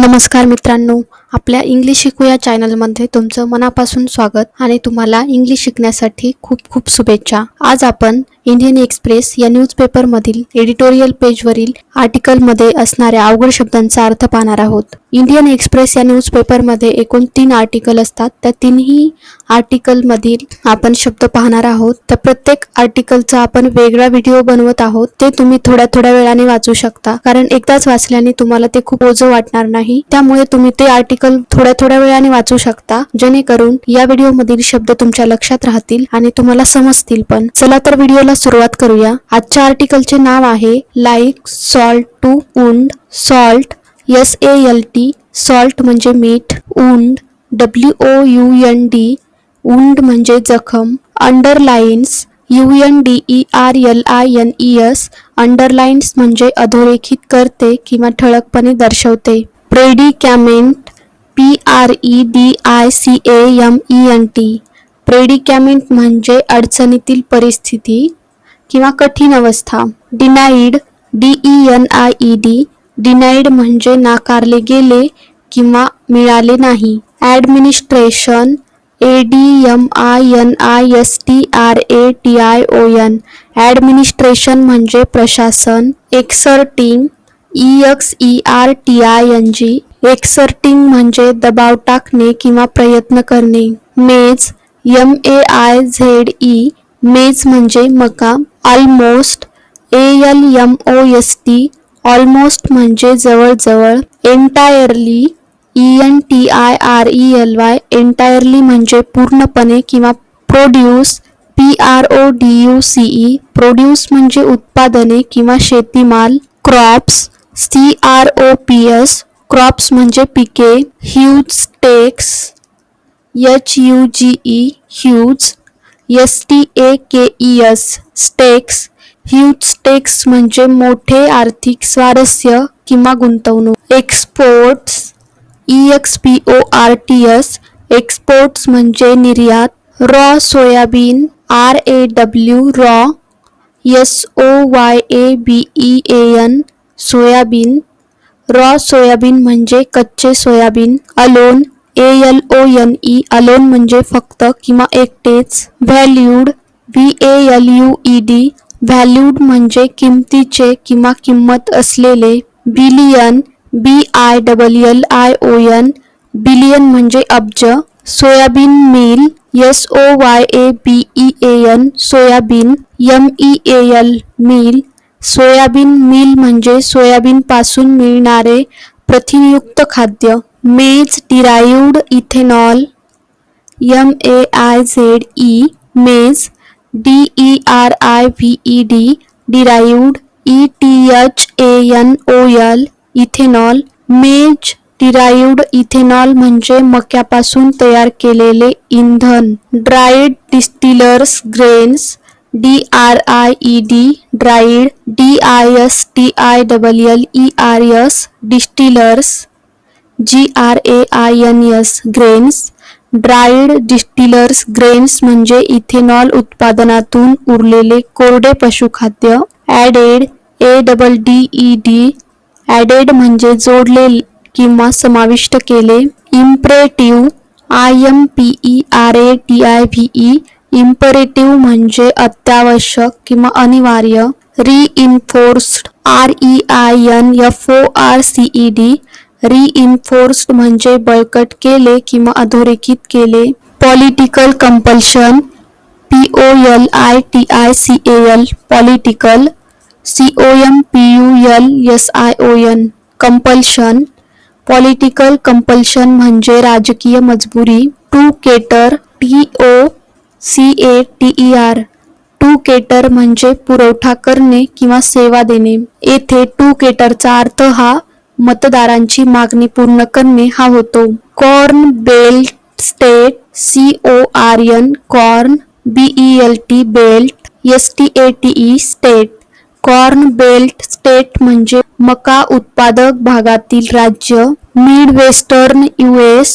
नमस्कार मित्रांनो आपल्या इंग्लिश शिकू या चॅनलमध्ये तुमचं मनापासून स्वागत आणि तुम्हाला इंग्लिश शिकण्यासाठी खूप खूप शुभेच्छा. आज आपण इंडियन एक्सप्रेस या न्यूजपेपरमधील एडिटोरियल पेजवरील आर्टिकलमध्ये असणाऱ्या अवघड शब्दांचा अर्थ पाहणार आहोत. इंडियन एक्सप्रेस या न्यूजपेपरमध्ये एकूण तीन आर्टिकल असतात. त्या तीनही आर्टिकलमधील आपण शब्द पाहणार आहोत. तर प्रत्येक आर्टिकलचा आपण वेगळा व्हिडिओ बनवत आहोत. ते तुम्ही थोड्या थोड्या वेळाने वाचू शकता. कारण एकदाच वाचल्याने तुम्हाला ते खूप ओझं वाटणार नाही. त्यामुळे तुम्ही ते आर्टिकल थोड्या थोड्या वेळाने वाचू शकता. जेणेकरून या व्हिडिओमधील शब्द तुमच्या लक्षात राहतील आणि तुम्हाला समजतील पण. चला तर व्हिडिओला सुरुवात करूया. आजच्या आर्टिकलचे नाव आहे like salt to wound salt S A L T salt म्हणजे मीठ wound W O U N D wound म्हणजे जखम underlines U N D E R L I N E S underlines म्हणजे अधोरेखित करते किंवा ठळकपणे दर्शवते. Predicament P R E D I C A M E N T predicament म्हणजे अडचणीतील परिस्थिती किंवा कठीण अवस्था. Denied D E N I E D denied म्हणजे नाकारले गेले किंवा मिळाले नाही. Administration A D M I N I S T R A T I O N administration म्हणजे प्रशासन exerting E X E R T I N G exerting म्हणजे दबाव टाकणे किंवा प्रयत्न करणे. Maize M A I Z E maize म्हणजे मका almost A L M O S T almost म्हणजे जवळजवळ entirely E N T I R E L Y entirely म्हणजे पूर्णपणे किंवा produce P R O D U C E produce म्हणजे उत्पादने किंवा शेतीमाल crops C R O P S crops म्हणजे पिके huge stakes H U G E huge S T A K E S stakes huge stakes म्हणजे मोठे आर्थिक स्वारस्य किंवा गुंतवणूक exports E X P O R T S exports म्हणजे निर्यात raw soybean R A W raw S O Y A B E A N soybean raw soybean म्हणजे कच्चे soybean alone A L O N E alone म्हणजे फक्त किंवा एकटेच valued V A L U E D valued म्हणजे किमतीचे किंवा किंमत असलेले billion B I double L I O N billion म्हणजे अब्ज, soybean meal S O Y A B E A N soybean M E A L meal soybean meal म्हणजे soybean पासून मिळणारे प्रथिनयुक्त खाद्य, maize derived ethanol M A I Z E maize D E R I V E D derived E T H A N O L ethanol maize derived ethanol म्हणजे मक्यापासून तयार केलेले इंधन. Dried distillers grains D R I E D dried D I S T I double L E R S distillers G R A I N S grains dried distillers grains म्हणजे ethanol उत्पादनातून उरलेले कोरडे पशुखाद्य added A double D E D added म्हणजे जोडले किंवा समाविष्ट केले. Imperative I M P E R A T I V E imperative म्हणजे अत्यावश्यक किंवा अनिवार्य. Reinforced R E I N F O R C E D reinforced म्हणजे बळकट केले किंवा अधोरेखित केले. Political compulsion P O L I T I C A L political C O M P U L S I O N compulsion political compulsion म्हणजे राजकीय मजबुरी. To cater T O C A T E R to cater म्हणजे पुरवठा करणे किंवा सेवा देणे. येथे टू केटरचा अर्थ हा मतदारांची मागणी पूर्ण करणे हा होतो. Corn belt state C O R N corn B E L T belt S T A T E state corn belt state म्हणजे मका उत्पादक भागातील राज्य mid western U S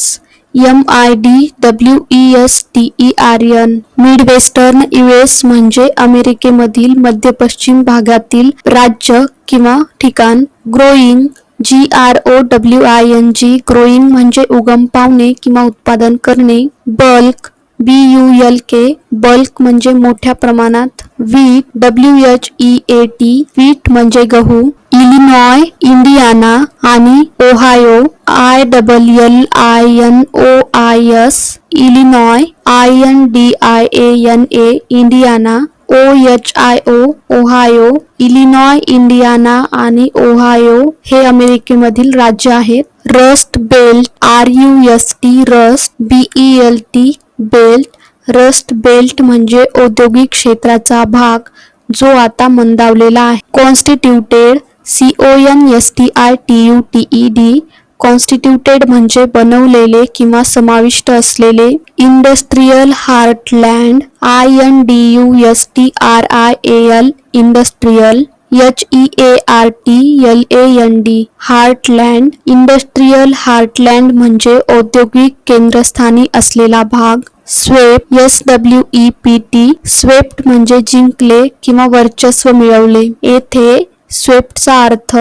M I D W E S T E R N. Mid western U S म्हणजे अमेरिकेमधील मध्य पश्चिम भागातील राज्य किंवा ठिकाण. Growing G R O W I N G. Growing म्हणजे उगम पावणे किंवा उत्पादन करणे. Bulk B U L K bulk म्हणजे मोठ्या प्रमाणात wheat W H E A T wheat म्हणजे गहू इलिनॉय इंडियाना आणि Ohio I double L I N O I S Illinois I N D I A N A Indiana O H I O Ohio Illinois Indiana आणि Ohio हे अमेरिकेमधील राज्य आहेत. Rust belt R U S T rust B E L T belt rust belt म्हणजे औद्योगिक क्षेत्राचा भाग जो आता मंदावलेला आहे. Constituted C O N S T I T U T E D constituted म्हणजे बनवलेले किंवा समाविष्ट असलेले industrial heartland I N D U S T R I A L industrial H E A R T L A N D heartland industrial heartland म्हणजे औद्योगिक केंद्रस्थानी असलेला भाग. Swept S W E P T swept म्हणजे जिंकले किंवा वर्चस्व मिळवले. येथे स्वेप्टचा अर्थ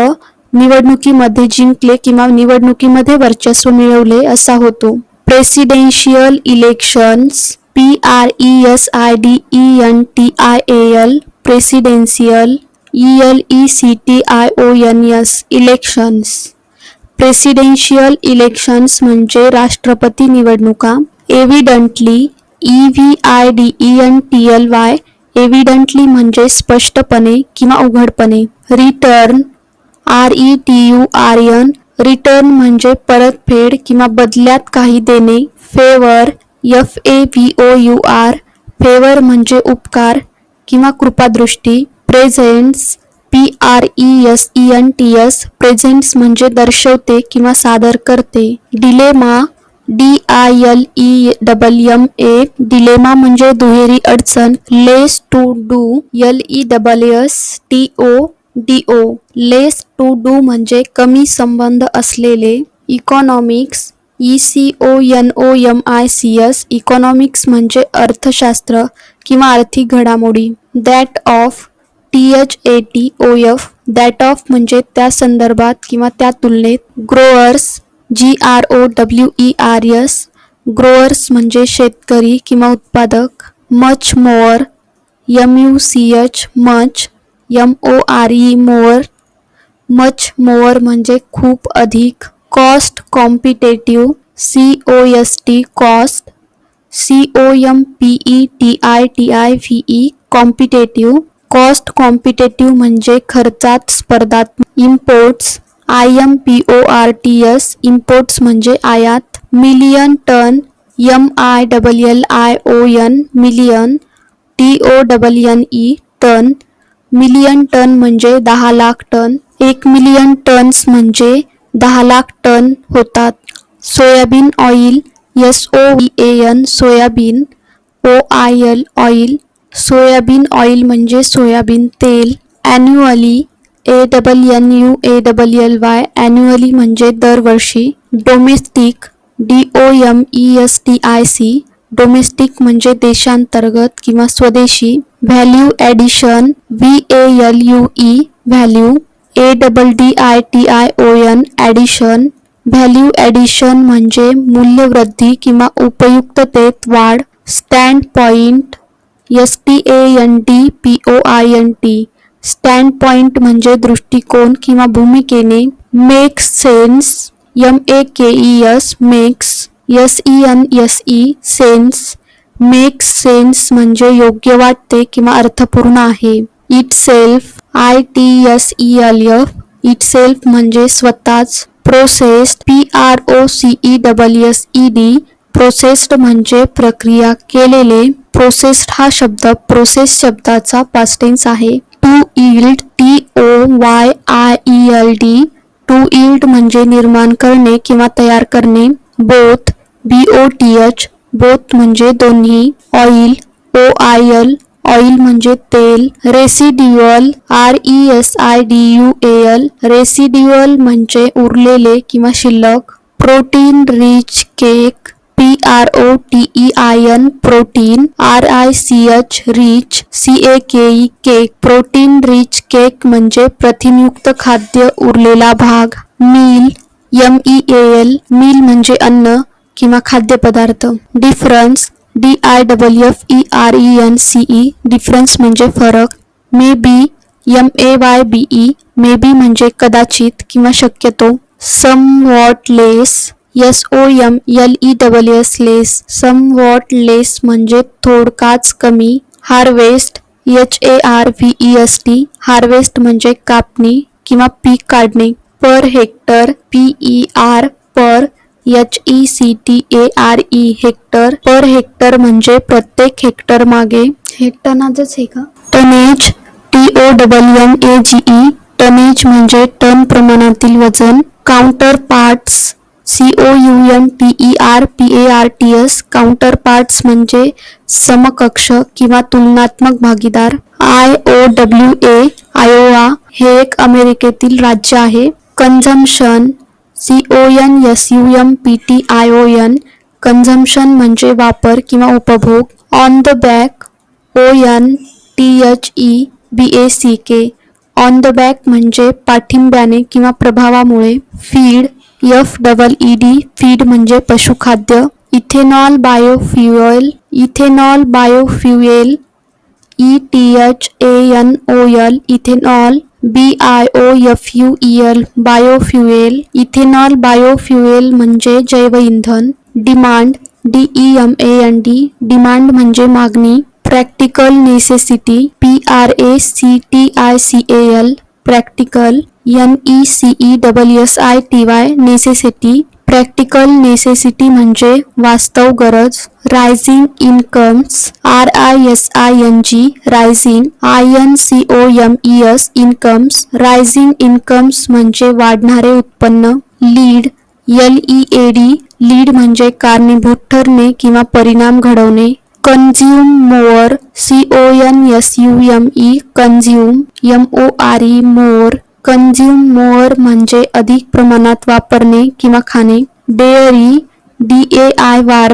निवडणुकीमध्ये जिंकले किंवा निवडणुकीमध्ये वर्चस्व मिळवले असा होतो. Presidential elections P R E S I D E N T I A L presidential E L E C T I O N S elections presidential elections म्हणजे राष्ट्रपती निवडणुका. Evidently E V I D E N T L Y evidently म्हणजे स्पष्टपणे किंवा उघडपणे. Return R E T U R N return म्हणजे परतफेड किंवा बदल्यात काही देणे. Favour F A V O U R favour म्हणजे उपकार किंवा कृपादृष्टी. Presents P R E S E N T S presents म्हणजे दर्शवते किंवा सादर करते. Dilemma D I L E double M A dilemma म्हणजे दुहेरी अडचण. Less to do L E double S T O D O less to do म्हणजे कमी संबंध असलेले. Economics E C O N O M I C S economics म्हणजे अर्थशास्त्र किंवा आर्थिक घडामोडी. That of T H A T O F that of संदर्भात किंवा त्या तुलनेत growers G R O W E R S growers म्हणजे शेतकरी किंवा उत्पादक much more M U C H much M O R E more much more म्हणजे खूप अधिक cost competitive C O S T cost C O M P E T I T I V E competitive cost competitive म्हणजे खर्चात स्पर्धात्मक imports I M P O R T S imports म्हणजे आयात million tonne M I double L I O N million T O double N E tonne million tonne म्हणजे दहा lakh tonne एक million tonnes म्हणजे दहा लाख टन होतात. Soybean oil S O A N soybean O I L oil soybean oil म्हणजे soybean तेल annually A double N U A double L Y annually म्हणजे दरवर्षी domestic D O M E S T I C domestic म्हणजे देशांतर्गत किंवा स्वदेशी value addition V A L U E value A double D I T I O N addition value addition म्हणजे मूल्यवृद्धी किंवा उपयुक्ततेत वाढ stand point S T A N D P O I N T stand point म्हणजे दृष्टिकोन किंवा भूमिकेने. Makes sense M A K E S makes S E N S E sense makes sense म्हणजे योग्य वाटते किंवा अर्थपूर्ण आहे. Itself I T S E L F itself म्हणजे स्वतःच. Processed P R O C E double S E D processed म्हणजे प्रक्रिया केलेले. प्रोसेस्ड हा शब्द प्रोसेस शब्दाचा पास्टेन्स आहे. To yield T O Y I E L D to yield म्हणजे निर्माण करणे किंवा तयार करणे. Both B O T H both म्हणजे दोन्ही. Oil O I L oil म्हणजे तेल. Residual R E S I D U A L residual म्हणजे उरलेले किंवा शिल्लक. Protein rich cake P R O T E I N protein R I C H rich C A K E cake protein rich cake म्हणजे प्रथिनयुक्त खाद्य उरलेला भाग. Meal M E A L meal अन्न किंवा खाद्यपदार्थ. Difference D I W F E R E N C E difference म्हणजे फरक. Maybe M A Y B E maybe म्हणजे कदाचित किंवा शक्यतो. Somewhat less S O M L E double S less. Somewhat less म्हणजे थोडकाच कमी. Harvest H A R V E S T harvest म्हणजे कापणी किंवा पीक काढणे. Per hectare P E R per H E C T A R E hectare. Per hectare म्हणजे प्रत्येक हेक्टर मागे. हे टनाचंच आहे का? Tonnage T O double N A G E tonnage म्हणजे टन प्रमाणातील वजन. Counter parts C O U N P E R P A R T S counter parts म्हणजे समकक्ष किंवा तुलनात्मक भागीदार. I O W A Iowa हे एक अमेरिकेतील राज्य आहे. Consumption C O N S U M P T I O N consumption म्हणजे वापर किंवा उपभोग. On the back O N T H E B A C K on the back म्हणजे पाठिंब्याने किंवा प्रभावामुळे. Feed F double E D feed म्हणजे पशुखाद्य, ethanol biofuel ethanol biofuel E T H A N O L ethanol B I O F U E L biofuel, ethanol biofuel म्हणजे जैवइंधन, demand D E M A N D demand म्हणजे मागणी, practical necessity P R A C T I C A L practical N E C E double S I T Y necessity practical necessity म्हणजे वास्तव गरज rising incomes R I S I N G rising I N C O M E S incomes rising incomes म्हणजे वाढणारे उत्पन्न lead L E A D lead म्हणजे कारणीभूत ठरणे किंवा परिणाम घडवणे. Consume more C O N S U M E consume M O R E more consume more म्हणजे अधिक प्रमाणात वापरणे किंवा खाणे. Dairy D A I R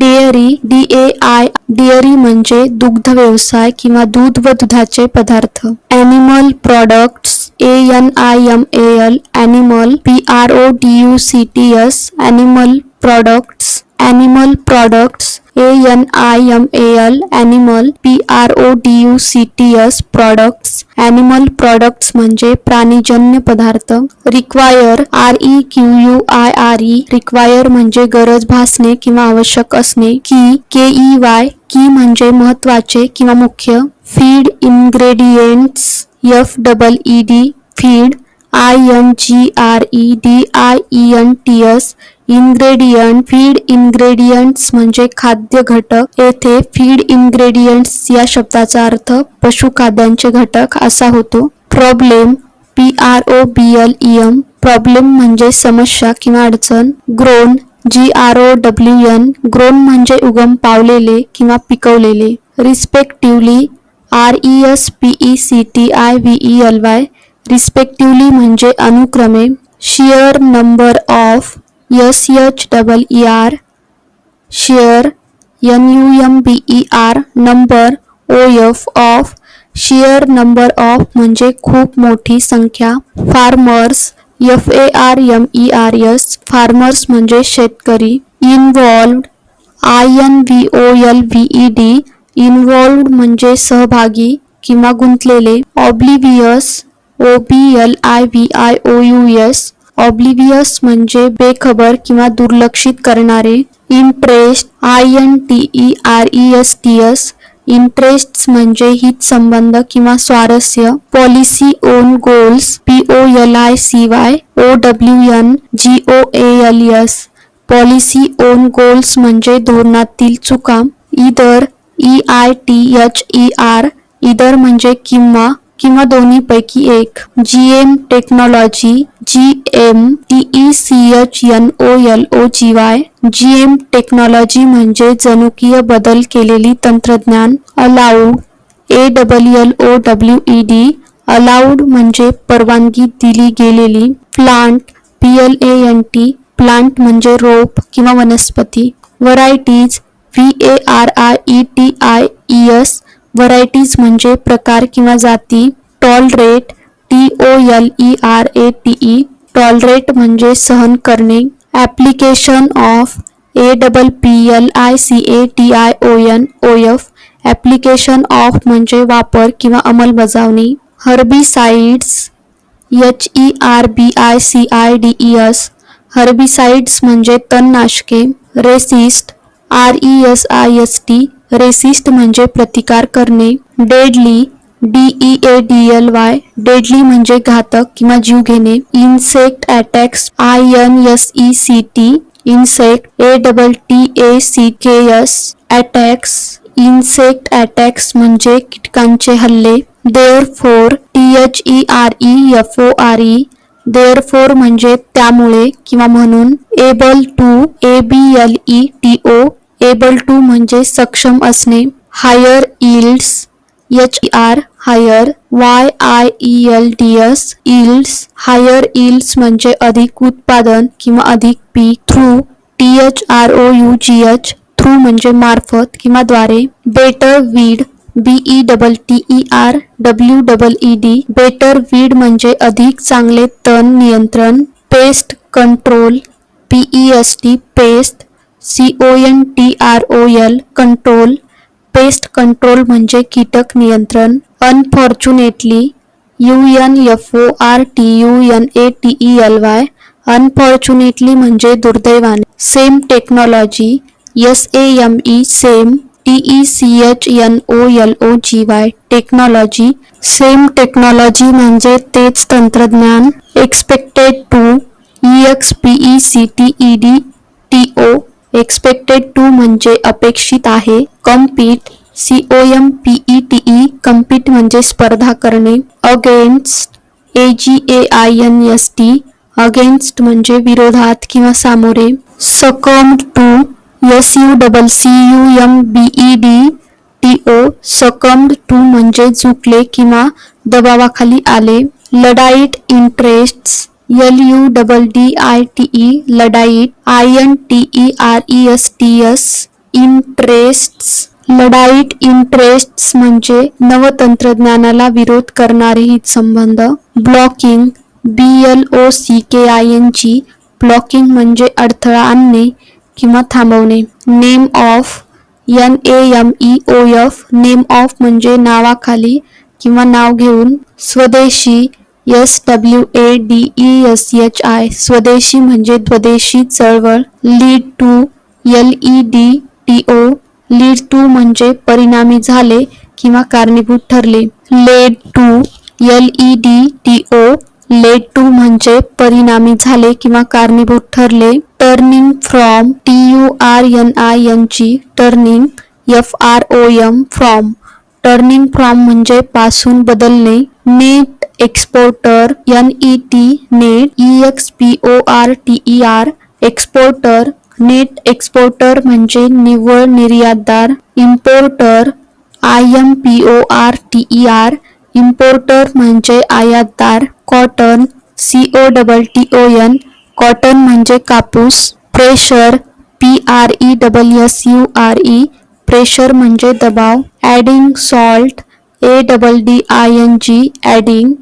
dairy D A I dairy म्हणजे दुग्ध व्यवसाय किंवा दूध व दुधाचे पदार्थ. Animal products A N I M A L animal P R O D U C T S animal products animal products A N I M A L animal P R O D U C T S products animal products म्हणजे प्राणीजन्य पदार्थ. Require R E Q U I R E require म्हणजे गरज भासणे किंवा आवश्यक असणे. की के E Y की म्हणजे महत्त्वाचे किंवा मुख्य. Feed ingredients F double E D feed I N G R E D I E N T S ingredient feed ingredients म्हणजे खाद्य घटक. येथे फीड इन्ग्रेडियंट्स या शब्दाचा अर्थ पशुखाद्यांचे घटक असा होतो. Problem P R O B L E M problem म्हणजे समस्या किंवा अडचण. Grown G R O W N grown म्हणजे उगम पावलेले किंवा पिकवलेले. Respectively R E S P E C T I V E L Y respectively म्हणजे अनुक्रमे sheer number of S H double E R sheer N U M B E R number O F of sheer number of म्हणजे खूप मोठी संख्या. Farmers F A R M E R S farmers म्हणजे शेतकरी. Involved I N V O L V E D involved म्हणजे सहभागी किंवा गुंतलेले. Oblivious O B L I V I O U S oblivious म्हणजे बेखबर किंवा दुर्लक्षित करणारे interest I N T E R E S T S interest म्हणजे हित संबंध किंवा स्वारस्य policy own goals P O L I C Y O W N G O A L S policy own goals म्हणजे धोरणातील चुका either E I T H E R either म्हणजे किंवा किंवा दोन्हीपैकी एक. G M technology G M T E C H N O L O G Y G M technology म्हणजे जनुकीय बदल केलेली तंत्रज्ञान allowed A W L O W E D allowed म्हणजे परवानगी दिली गेलेली. Plant P L A N T plant म्हणजे रोप किंवा वनस्पती. Varieties V A R I E T I E S varieties म्हणजे प्रकार किंवा जाती tolerate T O L E R A T E tolerate म्हणजे सहन करणे, application of A double P L I C A T I O N O F application of म्हणजे वापर किंवा अंमलबजावणी, herbicides H E R B I C I D E S herbicides म्हणजे तणनाशके, resist R E S I S T resist म्हणजे प्रतिकार करणे deadly D E A D L Y deadly म्हणजे घातक किंवा जीव घेणे insect attacks I N S E C T insect A double T A C K S attacks insect attacks म्हणजे कीटकांचे हल्ले therefore T H E R E F O R E therefore म्हणजे त्यामुळे किंवा म्हणून able to A B L E T O able to म्हणजे सक्षम असणे. Higher yields H R higher Y I E L D S yields higher yields म्हणजे अधिक उत्पादन किंवा अधिक पीक through T H R O U G H through म्हणजे मार्फत किंवा द्वारे. Better weed B E double T E R W double E D better weed म्हणजे अधिक चांगले तण नियंत्रण. Pest control P E S T pest C O N T R O L control pest control म्हणजे कीटक नियंत्रण unfortunately U N F O R T U N A T E L Y unfortunately म्हणजे दुर्दैवाने. Same technology S A M E same T E C H N O L O G Y technology same technology म्हणजे तेच तंत्रज्ञान expected to E X P E C T E D T O expected to म्हणजे अपेक्षित आहे. Compete C O M P E T E compete म्हणजे स्पर्धा करणे. Against A G A I N S T against म्हणजे विरोधात किंवा सामोरे. Succumbed to S U double C U M B E D T O succumbed to म्हणजे झुकले किंवा दबावाखाली आले. Luddite interests L U double D I T E Luddite I N T E R E S T S interest Luddite interest म्हणजे नवतंत्रज्ञानाला विरोध करणारे हितसंबंध blocking B L O C K I N G blocking म्हणजे अडथळा आणणे किंवा थांबवणे. Name of N A M E O F name of म्हणजे नावाखाली किंवा नाव घेऊन swadeshi S W A D E S H I swadeshi म्हणजे स्वदेशी चळवळ. Lead to L E D T O lead to म्हणजे परिणामी झाले किंवा कारणीभूत ठरले. Led to L E D T O led to म्हणजे परिणामी झाले किंवा कारणीभूत ठरले. Turning from T U R N I N G turning F R O M from turning from म्हणजे पासून बदलणे. Net exporter N E T net E X P O R T E R exporter net exporter म्हणजे निव्वळ निर्यातदार importer I M P O R T E R importer म्हणजे आयातदार cotton C O double T O N cotton म्हणजे कापूस pressure P R E double S U R E pressure म्हणजे दबाव adding salt A double D I N G adding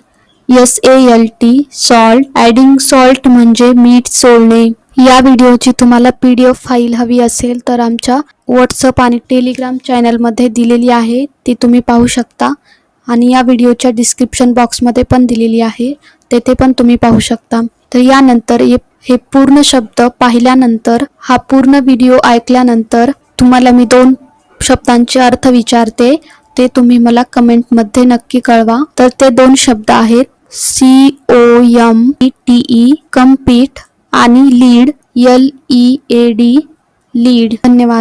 S A L T salt adding salt म्हणजे मीठ सोडणे. या व्हिडिओची तुम्हाला P D F file हवी असेल तर आमच्या व्हॉट्सअप आणि टेलिग्राम चॅनलमध्ये दिलेली आहे. ती तुम्ही पाहू शकता. आणि या व्हिडिओच्या डिस्क्रिप्शन बॉक्समध्ये पण दिलेली आहे. तेथे पण तुम्ही पाहू शकता. तर यानंतर हे हे पूर्ण शब्द पाहिल्यानंतर हा पूर्ण व्हिडिओ ऐकल्यानंतर तुम्हाला मी दोन शब्दांचे अर्थ विचारते. ते तुम्ही मला कमेंटमध्ये नक्की कळवा. तर ते दोन शब्द आहेत. C O M T E compete आणि lead L E A D lead. धन्यवाद.